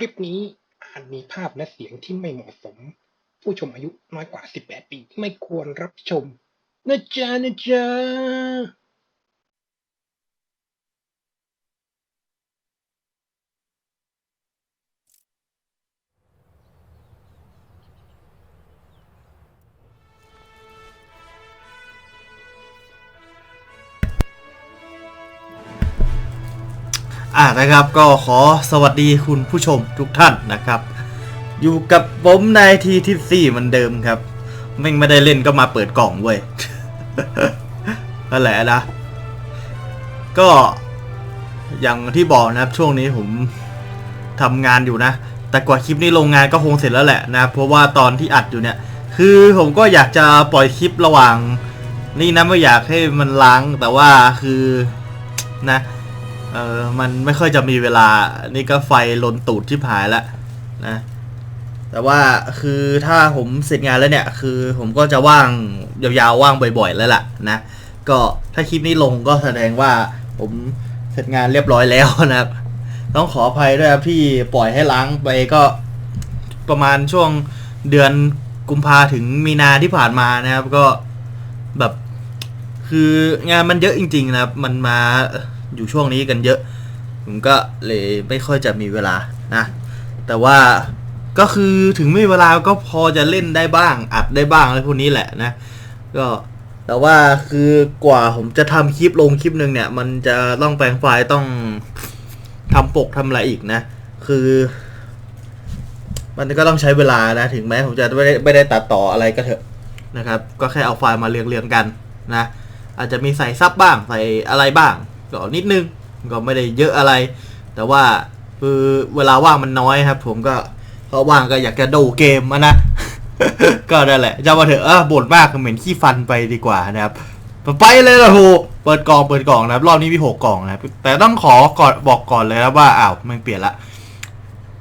คลิปนี้อาจมีภาพและเสียงที่ไม่เหมาะสม ผู้ชมอายุน้อยกว่า 18 ปี ไม่ควรรับชมนะจ๊ะนะจ๊ะ อ่านะครับก็ขอสวัสดีคุณผู้ชมทุกท่านนะครับ อยู่กับผมนายทีที่สี่เหมือนเดิมครับไม่ไม่ได้เล่นก็มาเปิดกล่องเว้ยนั่นแหละนะ ก็อย่างที่บอกนะครับช่วงนี้ผมทำงานอยู่นะ แต่กว่าคลิปนี้ลงงานก็คงเสร็จแล้วแหละนะ เพราะว่าตอนที่อัดอยู่เนี่ย คือผมก็อยากจะปล่อยคลิประหว่าง นี่นะไม่อยากให้มันล้างแต่ว่าคือนะ เออมันไม่ค่อยจะมีเวลา นี่ก็ไฟลนตูดที่ผายแล้วนะ แต่ว่าคือถ้าผมเสร็จงานแล้วเนี่ย คือผมก็จะว่างยาวๆว่างบ่อย ๆ แล้วล่ะนะ ก็ถ้าคลิปนี้ลงก็แสดงว่าผมเสร็จงานเรียบร้อยแล้วนะครับ ต้องขออภัยด้วยครับที่ปล่อยให้ล้างไปก็ประมาณช่วงเดือนกุมภาถึงมีนาที่ผ่านมานะครับ ก็แบบคืองานมันเยอะจริง ๆ นะครับ มันมา อยู่ช่วงนี้กันเยอะ ผมก็เลยไม่ค่อยจะมีเวลานะ แต่ว่าก็คือถึงไม่เวลาก็พอจะเล่นได้บ้าง อัดได้บ้างอะไรพวกนี้แหละนะ ก็แต่ว่าคือกว่าผมจะทำคลิปลงคลิปหนึ่งเนี่ย มันจะต้องแปลงไฟล์ต้องทำปกทำอะไรอีกนะ คือ มันก็ต้องใช้เวลานะ ถึงแม้ผมจะไม่ได้ไม่ได้ตัดต่ออะไรก็เถอะนะครับ ก็แค่เอาไฟล์มาเรียงเรียงๆกันนะ อาจจะมีใส่ซับบ้างใส่อะไรบ้าง ก็นิดนึงก็ไม่ได้เยอะอะไร แต่ว่าคือเวลาว่างมันน้อยครับ ผมก็เพราะว่างก็อยากจะดูเกมนะ ก็นั่นแหละจะมาเถอะเออบ่นมากเหม็นขี้ฟันไปดีกว่านะครับไปเลยละโหเปิดกล่องเปิดกล่องนะครับ รอบนี้มีหกกล่องนะครับ แต่ต้องขอก่อนบอกก่อนเลยนะว่าอ้าวมันเปลี่ยนละ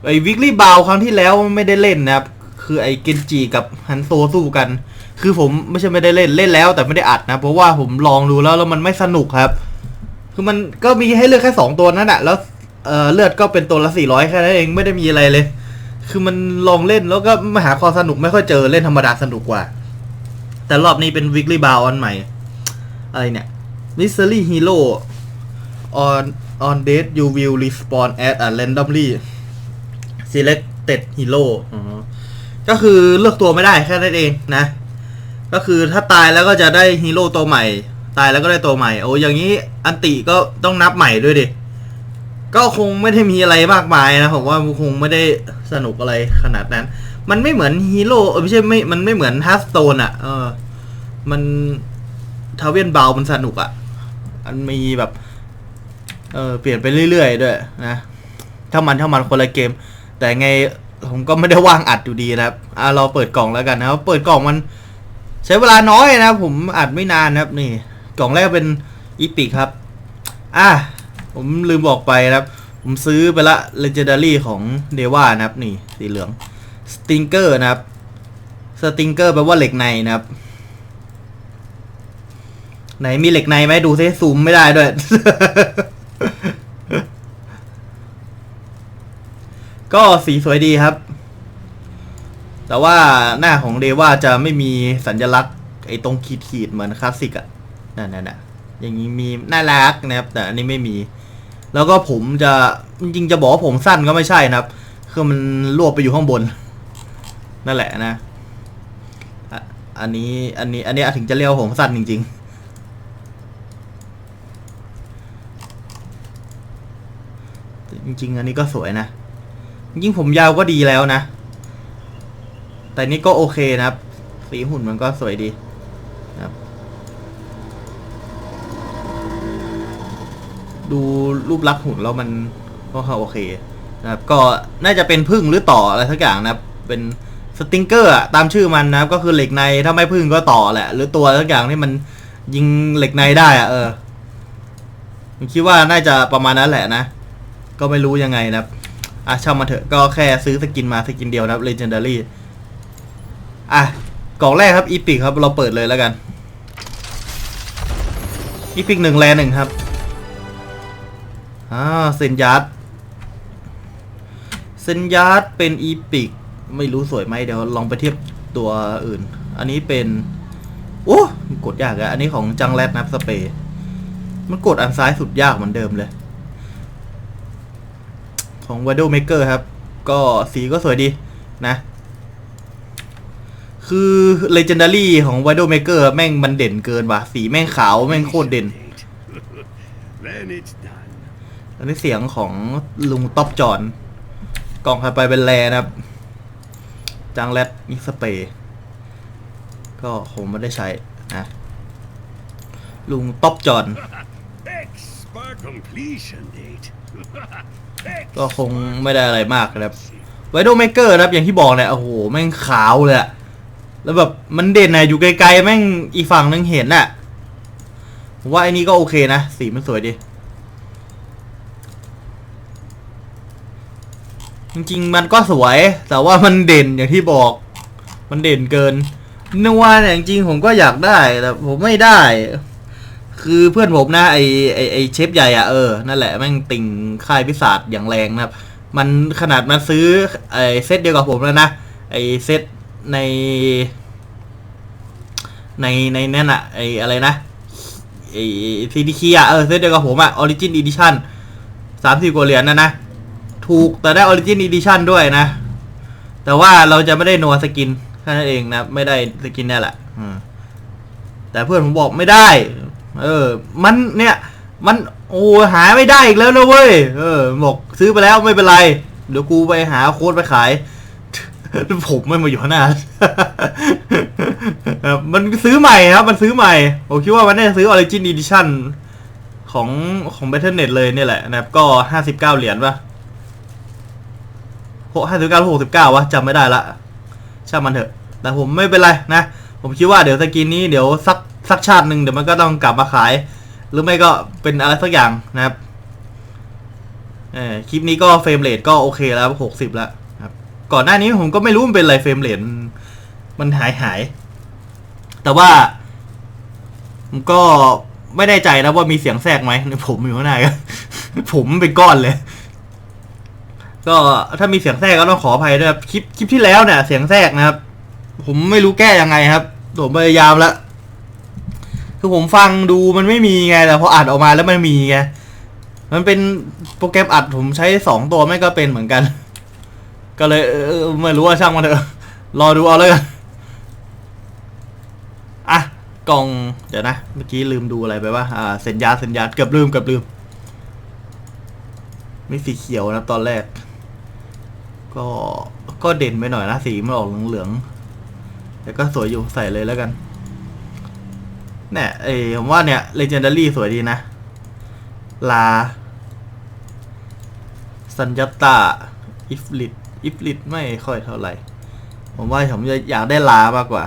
ไอ้วิกฤตบาวครั้งที่แล้วไม่ได้เล่นนะครับ คือไอ้เกนจิกับฮันโซสู้กัน คือผมไม่ใช่ไม่ได้เล่นเล่นแล้ว แต่ไม่ได้อัดนะ เพราะว่าผมลองดูแล้วแล้วมันไม่สนุกครับ คือมันก็มีให้เลือกแค่สองตัวนั่นแหละแล้วเออเลือดก็เป็นตัวละสี่ร้อยแค่นั้นเองไม่ได้มีอะไรเลย คือมันลองเล่นแล้วก็มาหาความสนุกไม่ค่อยเจอเล่นธรรมดาสนุกกว่า แต่รอบนี้เป็น weekly bound อันใหม่ อะไรเนี่ย mystery hero on on date you will respawn at a randomly selected hero อ๋อก็คือเลือกตัวไม่ได้แค่นั้นเองนะ ก็คือถ้าตายแล้วก็จะได้ฮีโร่ตัวใหม่ ตายแล้วก็ได้ตัวใหม่ โอ้อย่างนี้อันติก็ต้องนับใหม่ด้วยดิ ก็คงไม่ได้มีอะไรมากมายนะผมว่าคงไม่ได้สนุกอะไรขนาดนั้น มันไม่เหมือนฮีโร่ไม่ใช่ไม่มันไม่เหมือนฮัสโตนอะ เออ มันทาเวียนเบามันสนุกอะมันมีแบบ เออเปลี่ยนไปเรื่อยๆด้วยนะถ้ามันถ้ามันคนละเกม แต่ไงผมก็ไม่ได้ว่างอัดอยู่ดีนะครับอ่าเราเปิดกล่องแล้วกันนะครับเปิดกล่องมันใช้เวลาน้อยนะผมอัดไม่นานนะครับนี่ กล่องแรกเป็นอีพิกครับ อะ ผมลืมบอกไปนะครับ ผมซื้อไปละ Legendary ของเดว่านะครับ นี่ สีเหลือง Stinger นะครับ Stinger แปลว่าเหล็กในนะครับ ไหนมีเหล็กในไหมดูซิซูมไม่ได้ด้วย ก็สีสวยดีครับ แต่ว่าหน้าของเดว่าจะไม่มีสัญลักษณ์ไอ้ตรงขีดขีดๆเหมือนคลาสสิกอะ นั่นน่ะอย่างนี้มีน่ารักนะครับแต่อันนี้ไม่มี แล้วก็ผมจะจริงจะบอกว่าผมสั้นก็ไม่ใช่นะครับ คือมันรวบไปอยู่ข้างบน นั่นแหละนะอันนี้อันนี้อันนี้ถึงจะเรียกว่าผมสั้นจริง ๆจริงๆอันนี้ก็สวยนะ ยิ่งผมยาวก็ดีแล้วนะ แต่นี่ก็โอเคนะครับ สีหุ่นมันก็สวยดีนะครับ ดูรูปลักษณ์หุ่นแล้วมันก็โอเคนะครับก็น่าจะเป็นพึ่งหรือต่ออะไรสักอย่างนะครับเป็นสติงเกอร์อะตามชื่อมันนะครับก็คือเหล็กในถ้าไม่พึ่งก็ต่อแหละ หรือตัวสักอย่างที่มันยิงเหล็กในได้อะเออผมคิดว่าน่าจะประมาณนั้นแหละนะ ก็ไม่รู้ยังไงนะครับอะช่างมาเถอะก็แค่ซื้อสกินมาสกินเดียวนะครับ Legendary อะกล่องแรกครับอีพิกครับเราเปิดเลยแล้วกันอีพิกหนึ่งแลหนึ่งครับ อ่าเซนยัดเซนยาร์ดเป็นอีพิกไม่รู้สวยไหมเดี๋ยวลองไปเทียบตัวอื่น อันนี้เป็นโอ้กดยากอะอันนี้ของจังแรดนับสเปย์มันกดอันซ้ายสุดยากเหมือนเดิมเลย ของว w a d o Maker ครับ ก็สีก็สวยดีนะ คือ Legendary ของ w a d o Maker แม่งมันเด่นเกินว่ะ สีแม่งขาว แม่งโคตรเด่น อันนี้เสียงของลุงต๊อบจอน กล่องถัดไปเป็นแลนะครับจังแรดมิกสเปย์ก็คงไม่ได้ใช้นะลุงต๊อบจอน Expert completion date. ก็คงไม่ได้อะไรมากนะครับไวโดเมเกอร์นะครับอย่างที่บอกเนี่ยโอ้โหแม่งขาวเลยอะแล้วแบบมันเด่นนะอยู่ไกลๆแม่งอีกฝั่งนึงเห็นน่ะผมว่าไอ้นี้ก็โอเคนะ สีมันสวยดี จริงๆ มันก็สวย แต่ว่ามันเด่นอย่างที่บอก มันเด่นเกินนัวเนี่ยจริงๆผมก็อยากได้แต่ผมไม่ได้ คือเพื่อนผมนะไอไอไอเชฟใหญ่อะเออนั่นแหละแม่งติ่งค่ายพิศาจอย่างแรงนะครับ มันขนาดมันซื้อไอเซตเดียวกับผมแล้วนะไอเซตในในในนั่นอะไออะไรนะไอซีดีคีอะเออเซตเดียวกับผมอะออริจินอีดิชั่นสามสิบกว่าเหรียญนะนะ ถูกแต่ได้ออริจินอีดิชั่นด้วยนะ แต่ว่าเราจะไม่ได้นัวสกินแค่นั้นเองนะ ไม่ได้สกินนี่แหละแต่เพื่อนผมบอกไม่ได้ เออ มันเนี่ย มันโอ้หาไม่ได้อีกแล้วนะเว้ย เออ บอกซื้อไปแล้วไม่เป็นไร เดี๋ยวกูไปหาโค้ดไปขาย ผมไม่มาอยู่ข้างหน้ามันซื้อใหม่ครับ มันซื้อใหม่ ผมคิดว่ามันน่าจะซื้อ Origin Edition ของของ Battle.net เลยเนี่ยแหละนะครับ ก็ห้าสิบเก้าเหรียญป่ะ ห้าสิบเก้าหกสิบเก้าวะจำไม่ได้ละช่างมันเถอะ แต่ผมไม่เป็นไรนะ ผมคิดว่าเดี๋ยวสกินนี้เดี๋ยวสักสักชาติหนึ่งเดี๋ยวมันก็ต้องกลับมาขาย หรือไม่ก็เป็นอะไรสักอย่างนะครับเออคลิปนี้ก็เฟรมเรทก็โอเคแล้วหกสิบแล้วครับ ก่อนหน้านี้ผมก็ไม่รู้มันเป็นอะไรเฟรมเรทมันมันหายหาย แต่ว่าผมก็ไม่แน่ใจนะว่ามีเสียงแทรกไหมผมอยู่ข้างในผมเป็นก้อนเลย ก็ถ้ามีเสียงแทรกก็ต้องขออภัยด้วยครับคลิปคลิปที่แล้วเนี่ยเสียงแทรกนะครับ ผมไม่รู้แก้ยังไงครับผมพยายามแล้วคือผมฟังดูมันไม่มีไงแต่พออัดออกมาแล้วมันมีไงมันเป็นโปรแกรมอัดผมใช้สองตัวไม่ก็เป็นเหมือนกัน ก็เลยเออไม่รู้ว่าช่างมันเถอะรอดูเอาเลยกันอะกล่องเดี๋ยวนะ เมื่อกี้ลืมดูอะไรไปว่าอ่าเซ็นยาเซ็นยาเกือบลืมเกือบลืม ไม่สีเขียวนะตอนแรก ก็ก็เด่นไปหน่อยนะสีมันออกเหลืองๆแต่ก็สวยอยู่ใส่เลยแล้วกันเนี่ยเอผมว่าเนี่ย legendary สวยดีนะ ลา สัญญาตาอิฟลิตอิฟลิตไม่ค่อยเท่าไหร่ ผมว่าผมอยากได้ลามากกว่า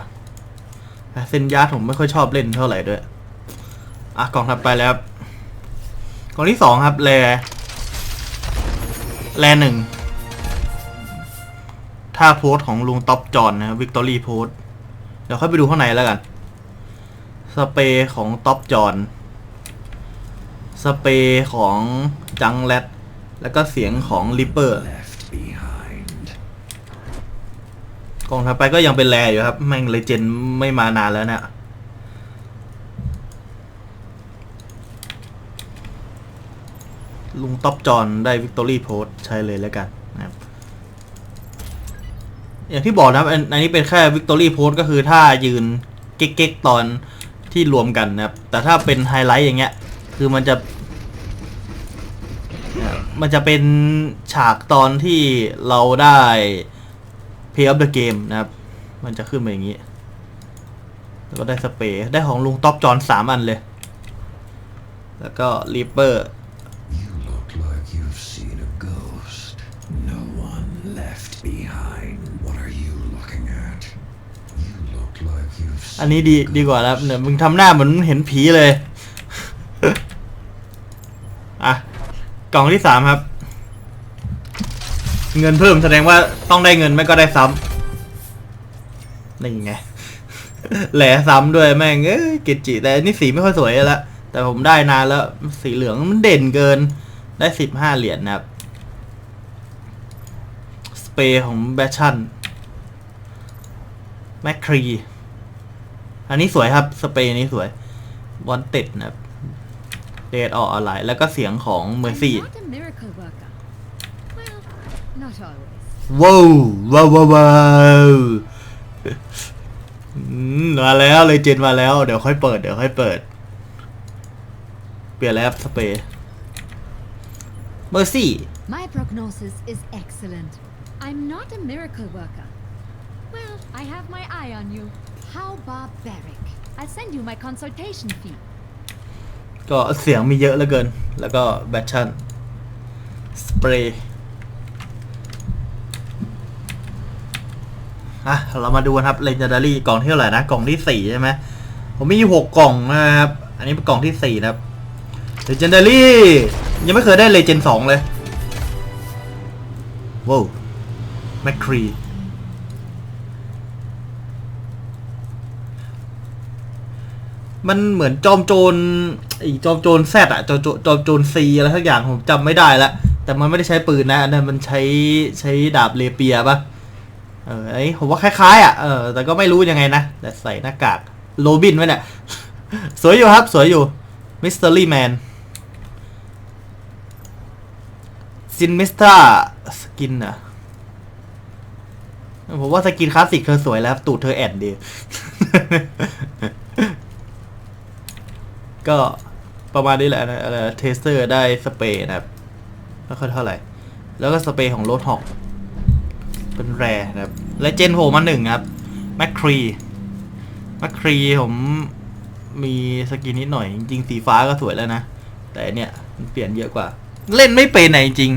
เซนยาผมไม่ค่อยชอบเล่นเท่าไหร่ด้วย อะกล่องถัดไปแล้วครับกล่องที่สองครับแลแลหนึ่ง ท่าโพสของลุงท็อปจอนนะครับวิกตอรี่โพสเดี๋ยวค่อยไปดูข้างในแล้วกัน สเปรย์ของท็อปจอนสเปรย์ของจังแรดแล้วก็เสียงของลิปเปอร์กองถัดไปก็ยังเป็นแรอยู่ครับ แม่งเลเจนไม่มานานแล้วเนี่ยลุงท็อปจอนได้วิกตอรี่โพสใช้เลยแล้วกันนะครับ อย่างที่บอกนะครับอันอันนี้เป็นแค่วิกตอรี่โพสก็คือถ้ายืนเก๊กๆตอนที่รวมกันนะครับ แต่ถ้าเป็นไฮไลท์อย่างเงี้ย คือมันจะ มันจะเป็นฉากตอนที่เราได้ Play of the Game นะครับ มันจะขึ้นมาอย่างนี้ แล้วก็ได้สเปรย์ได้ของลุงท็อปจอนสามอันเลย แล้วก็รีเปอร์ อันนี้ดีดีกว่าแล้วเนี่ยมึงทำหน้าเหมือนเห็นผีเลย อะ กล่องที่สามครับ เงินเพิ่มแสดงว่าต้องได้เงินไม่ก็ได้ซ้ำนี่ไง แหล่ซ้ำด้วยแม่งเอ้ยเกจิแต่นี่สีไม่ค่อยสวยแล้ว แต่ผมได้นานแล้ว สีเหลืองมันเด่นเกิน ได้สิบห้าเหรียญนะครับ สเปรย์ของแบชชั่นแมคครี อันนี้สวยครับ สเปรย์นี้สวย วอนเต็ดนะครับเดดอออะไรแล้วก็เสียงของเมอร์ซี่ I'm not a miracle worker. Well, not always. ว้าวว้าวว้าวว้าวอืมมาแล้วเลยเจนมาแล้ว เดี๋ยวค่อยเปิด เดี๋ยวค่อยเปิด เปลี่ยนแล้วสเปรย์เมอร์ซี่ My prognosis is excellent. I'm not a miracle worker. Well, I have my eye on you. How barbaric. I'll send you my consultation fee. ก็เสียงมีเยอะเหลือเกิน แล้วก็แบชชั่น สเปรย์อะเรามาดูกันครับ Legendary กล่องที่เท่าไหร่นะ กล่องที่สี่ใช่ไหมผมมีอยู่หกกล่องนะครับ อันนี้เป็นกล่องที่สี่นะครับ Legendary ยังไม่เคยได้ Legend สองเลยว้าวแมคครี มันเหมือนจอมโจรไอ้จอมโจรแซดอะจอมโจรจอมโจรซีอะไรทักอย่างผมจำไม่ได้ละแต่มันไม่ได้ใช้ปืนนะอันนั้นมันใช้ใช้ดาบเลเปียปะเออไอ้ผมว่าคล้ายๆอะเออแต่ก็ไม่รู้ยังไงนะแต่ใส่หน้ากากโรบินไว้เนี่ยสวยอยู่ครับ สวยอยู่มิส t ต r รี่แมนซินมิสตราสกินอะผมว่าสกินคลาสสิกเธอสวยแล้ว ตูดเธอแอนดี ก็ประมาณนี้แหละนะอะไรเทสเตอร์ได้สเปรย์นะครับไม่ค่อยเท่าไหร่ แล้วก็สเปรย์ของโรดฮอกเป็นแรนะครับและเจนโผล่มาหนึ่งครับแมคครีแมคครีผมมีสกินนิดหน่อย จริงๆสีฟ้าก็สวยแล้วนะ แต่เนี่ยมันเปลี่ยนเยอะกว่า เล่นไม่เป็นไหนจริง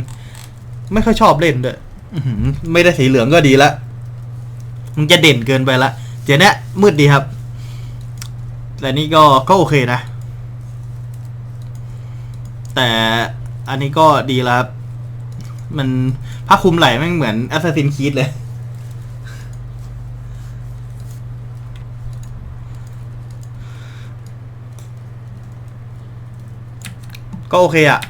ไม่ค่อยชอบเล่นด้วยไม่ได้สีเหลืองก็ดีละมันจะเด่นเกินไปละเดี๋ยวเนี้ยมืดดีครับแต่นี่ก็ก็โอเคนะ แต่อันนี้ก็ดีแล้วครับ มันผ้าคลุมไหล่แม่งเหมือน Assassin's Creed เลย ก็โอเคอะ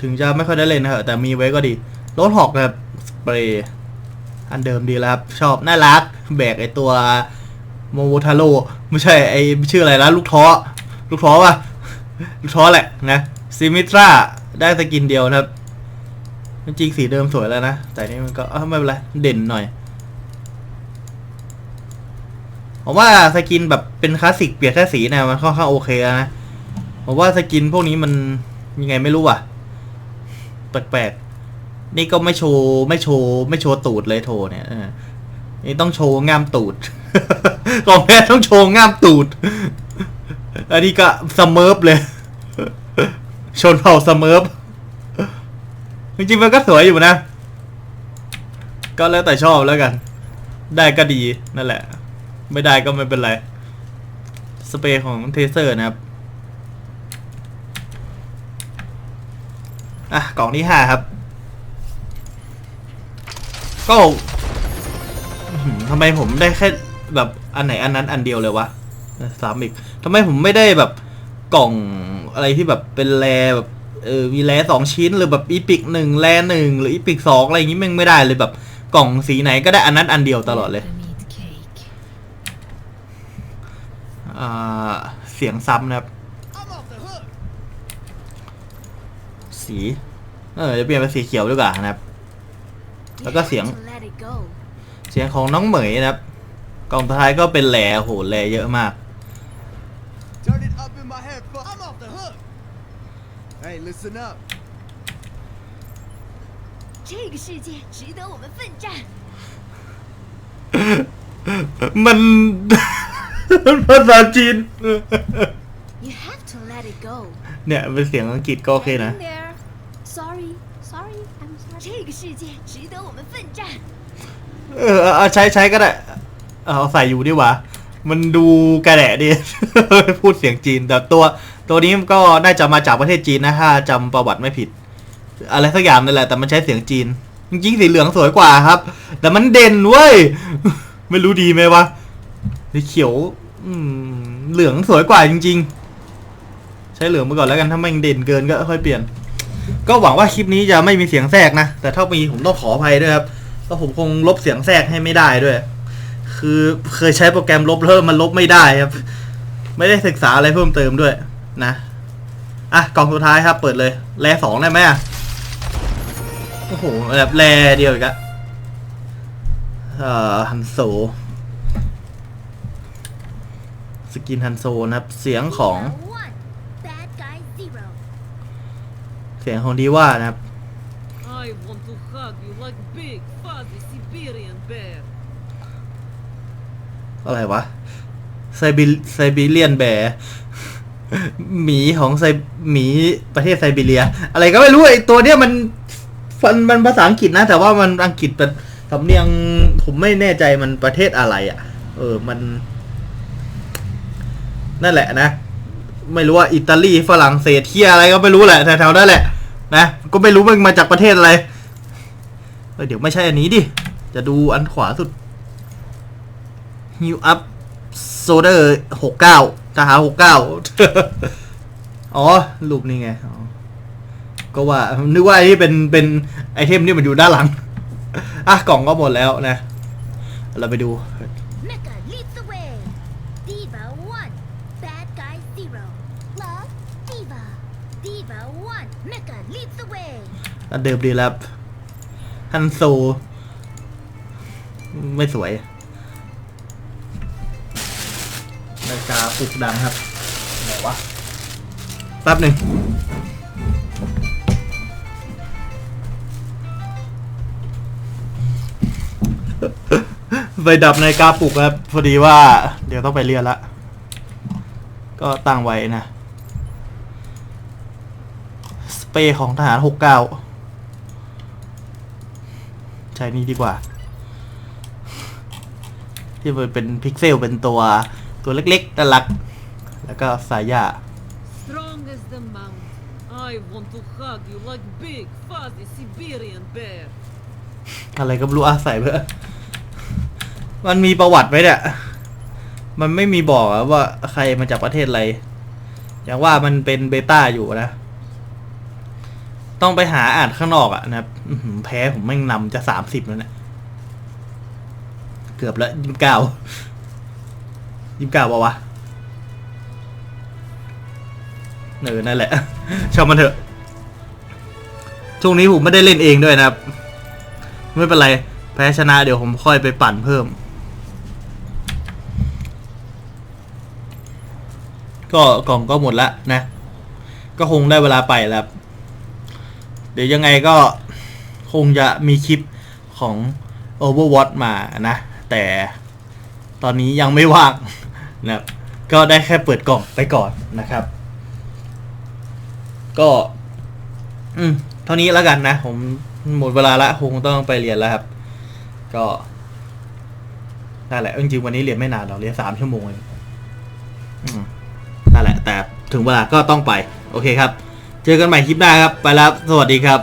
ถึงจะไม่ค่อยได้เล่นนะเหอะแต่มีไว้ก็ดีรถหอกแบบสเปรย์อันเดิมดีแล้วครับ ชอบ น่ารัก แบกไอตัวโมโวทาโร่ไม่ใช่ไอชื่ออะไรนะลูกท้อ ลูกท้อป่ะ ลูกท้อแหละนะ ซิมิตราได้สกินเดียวนะครับ จริงสีเดิมสวยแล้วนะ แต่นี่มันก็เอ้าไม่เป็นไร เด่นหน่อย ผมว่าสกินแบบเป็นคลาสสิกเปลี่ยนแค่สีเนี่ยมันค่อนข้างโอเคแล้วนะ ผมว่าสกินพวกนี้มันยังไงไม่รู้อะ แปลกๆ นี่ก็ไม่โชว์ไม่โชว์ไม่โชว์ตูดเลยโทเนี่ยนี่ต้องโชว์ง่ามตูดของแม่ต้องโชว์ง่ามตูด อันนี้ก็สเมิร์ฟเลย ชนเผ่าสมิร์ฟจริงๆมันก็สวยอยู่นะ ก็แล้วแต่ชอบแล้วกัน ได้ก็ดีนั่นแหละ ไม่ได้ก็ไม่เป็นไร สเปรย์ของเทเซอร์นะครับ อะ กล่องที่ห้าครับ ก็ทำไมผมได้แค่แบบอันไหนอันนั้นอันเดียวเลยวะสามอีกทำไมผมไม่ได้แบบกล่อง อะไรที่แบบเป็นแรแบบเออมีแรสองชิ้นหรือแบบอีพิกหนึ่งแรหนึ่งหรืออีพิกสองอะไรอย่างงี้แม่งไม่ได้เลยแบบกล่องสีไหนก็ได้อันนั้นอันเดียวตลอดเลย อ่า เสียงซ้ำนะครับ สี เออจะเปลี่ยนเป็นสีเขียวดีกว่านะครับ แล้วก็เสียง เสียงของน้องเหมยนะครับ กล่องท้ายก็เป็นแหล่โหแหล่เยอะมาก Turn it up in my head, fuck. I'm off the hook. Hey, listen up. 这个世界值得我们奋战。 มัน ภาษาจีน You have to let it go. เนี่ยเป็นเสียงอังกฤษก็โอเคนะ Hang in there. Sorry, sorry, I'm sorry. 这个世界值得我们奋战。 เออเอาใช้ใช้ก็ได้เอาใส่อยู่ดีกว่า มันดูกระแดะดี พูดเสียงจีน แต่ตัว ตัวนี้ก็น่าจะมาจากประเทศจีนนะถ้าจำประวัติไม่ผิด อะไรสักอย่างนั่นแหละแต่มันใช้เสียงจีน จริงๆสีเหลืองสวยกว่าครับ แต่มันเด่นเว้ย ไม่รู้ดีไหมวะสีเขียวเหลืองสวยกว่าจริง ๆ ใช้เหลืองไปก่อนแล้วกันถ้ามันเด่นเกินก็ค่อยเปลี่ยน ก็หวังว่าคลิปนี้จะไม่มีเสียงแทรกนะแต่ถ้ามีผมต้องขออภัยด้วยครับแล้วผมคงลบเสียงแทรกให้ไม่ได้ด้วย คือเคยใช้โปรแกรมลบแล้วมันลบไม่ได้ครับ ไม่ได้ศึกษาอะไรเพิ่มเติมด้วย นะอะกล่องสุดท้ายครับ เปิดเลยแรสองได้ไหมอะโอ้โหแบบแรเดียวอีกอะเอ่อฮันโซ สกินฮันโซนะครับ เสียงของ Zero one. Bad guy zero. เสียงของดีว่านะครับ I want to hug you like big, fuzzy Siberian bear. อะไรวะไซบีไซบีเรียนแบร์ หมีของไซหมีประเทศไซบีเรีย อะไรก็ไม่รู้ไอตัวเนี้ยมันฟันมันภาษาอังกฤษนะ แต่ว่ามันอังกฤษเป็นสำเนียงผมไม่แน่ใจมันประเทศอะไรอะ่ะ เออมัน นั่นแหละนะ ไม่รู้ว่าอิตาลีฝรั่งเศสเทียอะไรก็ไม่รู้แหละแถวๆนั่นแหละ นะก็ไม่รู้มันมาจากประเทศอะไรเออเดี๋ยวไม่ใช่อันนี้ดิ จะดูอันขวาสุดฮิวอัพโซเดอร์หกเก้า ทหารหกเก้าอ๋อรูปนี่ไงอ๋อก็ว่านึกว่าไอ้ที่เป็นเป็นไอเทมที่มันอยู่ด้านหลังอะกล่องก็หมดแล้วนะ เราไปดู Mecha leads the way. Diva one. Bad guy zero. Love Diva. Diva one. Mecha leads the way. อันเดิมดีแล้วฮันโซ ไม่สวย ปลุกดังครับไหนวะแป๊บหนึ่งไปดับในาฬิกาปลุกครับ พอดีว่า เดี๋ยวต้องไปเรียนละ ก็ตั้งไว้นะ สเปรย์ของทหารหกเก้าใช้นี่ดีกว่า ที่มันเป็นพิกเซลเป็นตัว ตัวเล็กๆน่ารัก แล้วก็สายยา Strong as the mountain. I want to hug you like big, fuzzy Siberian bear. อะไรก็ไม่รู้อาใส่เพื่อมันมีประวัติไหมเนี่ย มันไม่มีบอกอะว่าใครมาจากประเทศอะไร อย่างว่ามันเป็นเบต้าอยู่นะ ต้องไปหาอ่านข้างนอกอะนะครับอื้อหือแพ้ผมแม่งนำจะสามสิบแล้วเนะี่ย เกือบแล้วยี่สิบเก้า ยี่สิบเก้าปะวะเออนั่นแหละ ชอบมันเถอะ ช่วงนี้ผมไม่ได้เล่นเองด้วยนะครับ ไม่เป็นไร แพ้ชนะเดี๋ยวผมค่อยไปปั่นเพิ่ม ก็กล่องก็หมดละนะ ก็คงได้เวลาไปแล้ว เดี๋ยวยังไงก็คงจะมีคลิปของ Overwatch มานะ แต่ตอนนี้ยังไม่ว่าง นะครับก็ได้แค่เปิดกล่องไปก่อนนะครับ ก็ อืมเท่านี้แล้วกันนะ ผมหมดเวลาละคงต้องไปเรียนแล้วครับ ก็นั่นแหละจริงๆวันนี้เรียนไม่นานเราเรียนสามชั่วโมงเองนั่นแหละ แต่ถึงเวลาก็ต้องไป โอเคครับ เจอกันใหม่คลิปหน้าครับ ไปแล้ว สวัสดีครับ